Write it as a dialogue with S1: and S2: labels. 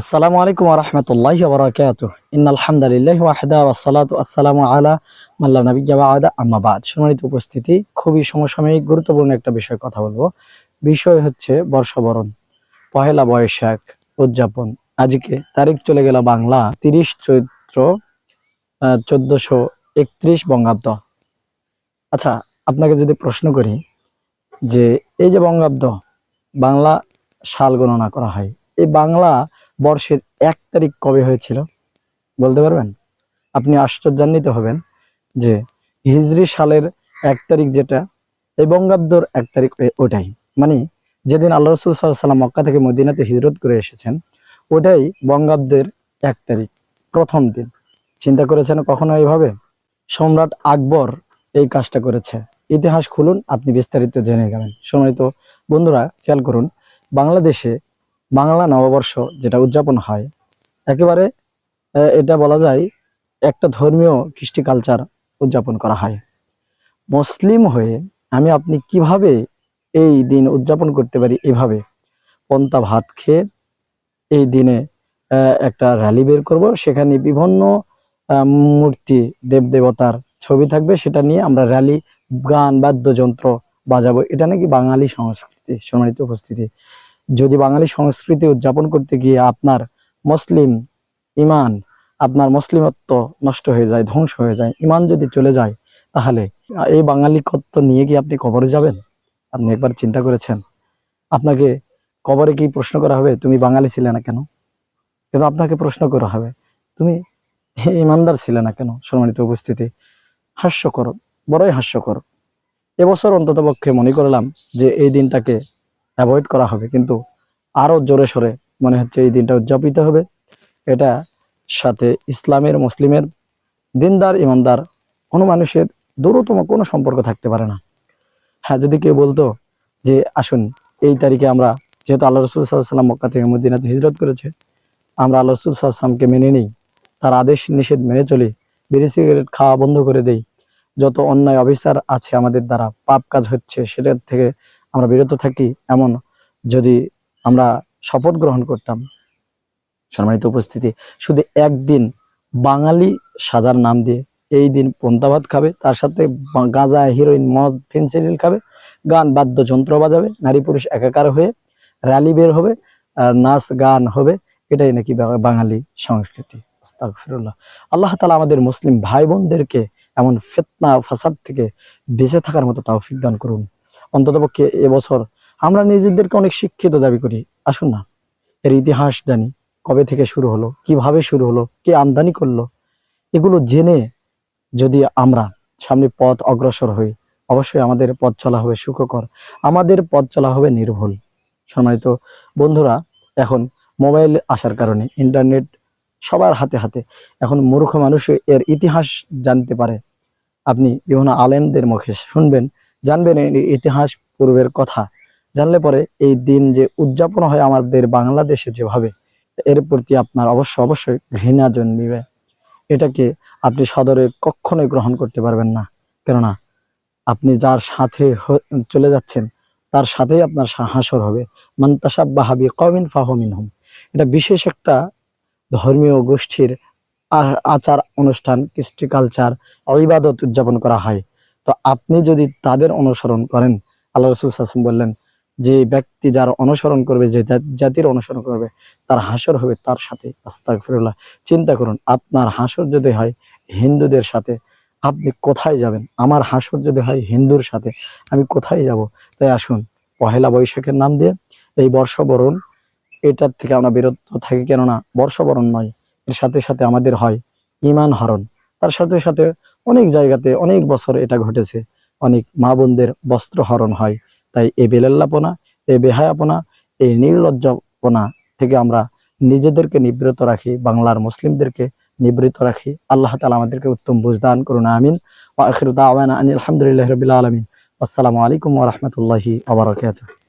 S1: আসসালামু আলাইকুম রহমতুল্লাহ বরাকাত ইন আলহামদুলিল্লাহ ওয়াহদা ওয়াসালাতু আসসালামু আলা মাল্লা নবী জাবাদা আম্মাবাদ সম্মানিত উপস্থিতি, খুবই সমসাময়িক, গুরুত্বপূর্ণ একটা বিষয় কথা বলব। বিষয় হচ্ছে বর্ষবরণ, পহেলা বৈশাখ, উদযাপন। আজকে তারিখ চলে গেল বাংলা তিরিশ চৈত্র চোদ্দশো একত্রিশ বঙ্গাব্দ। আচ্ছা আপনাকে যদি প্রশ্ন করি যে এই যে বঙ্গাব্দ, বাংলা সাল গণনা করা হয়, এই বাংলা বর্ষের এক তারিখ কবে হয়েছিল? বলতে পারবেন? আপনি আশ্চর্যান্বিত হবেন যে হিজরি সালের এক তারিখ যেটা এই বঙ্গাব্দর এক তারিখ ওটাই। মানে যেদিন আল্লাহ রসুল সাল্লাম মক্কা থেকে মদিনাতে হিজরত করে এসেছেন, ওটাই বঙ্গাব্দের এক তারিখ, প্রথম দিন। চিন্তা করেছেন কখনো এইভাবে? সম্রাট আকবর এই কাজটা করেছে। ইতিহাস খুলুন, আপনি বিস্তারিত জেনে যাবেন। সম্মানিত বন্ধুরা, খেয়াল করুন, বাংলাদেশে বাংলা নববর্ষ যেটা উদযাপন হয়, একেবারে এটা বলা যায় একটা ধর্মীয় কৃষ্টি কালচার উদযাপন করা হয়। মুসলিম হয়ে আমি আপনি কীভাবে এই দিন উদযাপন করতে পারি এভাবে? পন্তা ভাত খেয়ে এই দিনে একটা র্যালি বের করব, সেখানে বিভিন্ন মূর্তি, দেবদেবতার ছবি থাকবে, সেটা নিয়ে আমরা র্যালি গান, বাদ্যযন্ত্র বাজাবো। এটা নাকি বাঙালি সংস্কৃতি, সম্মানিত উপস্থিতি। যদি বাঙালি সংস্কৃতি উদযাপন করতে গিয়ে আপনার মুসলিম ইমান, আপনার মুসলিমত্ব নষ্ট হয়ে যায়, ধ্বংস হয়ে যায়, ইমান যদি চলে যায়, তাহলে এই বাঙালিকত্ব নিয়ে কি আপনি কবরে যাবেন? আপনি একবার চিন্তা করেছেন? আপনাকে কবরে কি প্রশ্ন করা হবে, তুমি বাঙালি ছিলে না কেন? কিন্তু আপনাকে প্রশ্ন করা হবে, তুমি ইমানদার ছিলে না কেন? সম্মানিত উপস্থিতি, হাস্যকর, বড়ই হাস্যকর। এবছর অন্তত পক্ষে মনে করলাম যে এই দিনটাকে অ্যাভয়েড করা হবে। কিন্তু আরও জোরে সরে মনে হচ্ছে এই দিনটা উদযাপিত হবে। এটা সাথে ইসলামের, মুসলিমের, দিনদার, ইমানদার কোনো মানুষের দূরতম কোনো সম্পর্ক থাকতে পারে না। হ্যাঁ যদি কেউ বলতো যে, আসুন, এই তারিখে আমরা, যেহেতু আল্লাহ রসুল সাল্লাম মক্কা থেকে মদিনাতে হিজরত করেছে, আমরা আল্লাহ রসুল সাল্লামকে মেনে নিই। তার আদেশ নিষেধ মেনে চলি। বিড়ি, সিগারেট খাওয়া বন্ধ করে দেই। যত অন্যায়, অবিচার আছে আমাদের দ্বারা, পাপ কাজ হচ্ছে, সেটার থেকে আমরা বিরত থাকি এমন যদি আমরা শপথ গ্রহণ করতাম। সম্মানিত উপস্থিতি, শুধু একদিন বাঙালি সাজার নাম দিয়ে এই দিন পন্তাভাত খাবে, তার সাথে গাঁজা, হিরোইন, মদ, ফেন্সিডিল খাবে, গান, বাদ্যযন্ত্র বাজাবে, নারী পুরুষ একাকার হয়ে র্যালি বের হবে আর নাচ গান হবে, এটাই নাকি বাঙালি সংস্কৃতি। আস্তাগফিরুল্লাহ। আল্লাহ তালা আমাদের মুসলিম ভাই বোনদেরকে এমন ফেতনা ফাসাদ থেকে বেঁচে থাকার মতো তৌফিক দান করুন। অন্ততপক্ষে এবছর আমরা নিজেদেরকে অনেক শিক্ষিত দাবি করি। আসুন না, এর ইতিহাস জানি, কবে থেকে শুরু হলো, কীভাবে শুরু হলো, কে আমদানি করল, এগুলো জেনে যদি আমরা সামনে পথ অগ্রসর হই, অবশ্যই আমাদের পথ চলা হবে সুখকর, আমাদের পথ চলা হবে নির্ভুল। সম্মানিত বন্ধুরা, এখন মোবাইল আসার কারণে, ইন্টারনেট সবার হাতে হাতে, এখন মূর্খ মানুষ এর ইতিহাস জানতে পারে। আপনি বিভিন্ন আলেমদের মুখে শুনবেন জানবেন ইতিহাস পূর্বের কথা। জানলে পরে এই দিন যে উদযাপন হয় আমাদের বাংলাদেশে যেভাবে, এর প্রতি আপনার অবশ্য অবশ্যই ঘৃণা জন্মিবে। এটাকে আপনি সদরে কখনোই গ্রহণ করতে পারবেন না। কেননা, আপনি যার সাথে চলে যাচ্ছেন, তার সাথেই আপনার হাসর হবে। মান্তাসাব বাহাবি কমিন ফাহমিন হুম এটা বিশেষ একটা ধর্মীয় গোষ্ঠীর আচার, অনুষ্ঠান, কৃষ্টি কালচার, ইবাদত উদযাপন করা হয়। তো আপনি যদি তাদের অনুসরণ করেন, আল্লাহ রসুল হাসান বললেন, যে ব্যক্তি যার অনুসরণ করবে, যে জাতির অনুসরণ করবে, তার হাসর হবে তার সাথে, আস্তাগফিরুল্লাহ। চিন্তা করুন, আপনার হাসর যদি হয় হিন্দুদের সাথে, আপনি কোথায় যাবেন? আমার হাসর যদি হয় হিন্দুর সাথে, আমি কোথায় যাব? তাই আসুন, পহেলা বৈশাখের নাম দিয়ে এই বর্ষবরণ, এটার থেকে আমরা বিরত থাকি কেননা, বর্ষবরণ নয়, এর সাথে সাথে আমাদের হয় ইমান হরণ। তার সাথে সাথে অনেক জায়গাতে অনেক বছর এটা ঘটেছে। অনেক মা বোনদের বস্ত্র হরণ হয়। তাই এ বেলাল্লাপনা, এ বেহায়াপনা এই নির্লজ্জপনা থেকে আমরা নিজেদেরকে নিবৃত রাখি, বাংলার মুসলিমদেরকে নিবৃত রাখি। আল্লাহ তালা আমাদেরকে উত্তম বুঝদান করুন, আমিন। আখিরু আনিল আলহামদুলিল্লাহি রাব্বিল আলামিন। আসসালামু আলাইকুম ওয়া রাহমাতুল্লাহি ওয়া বারাকাতুহু।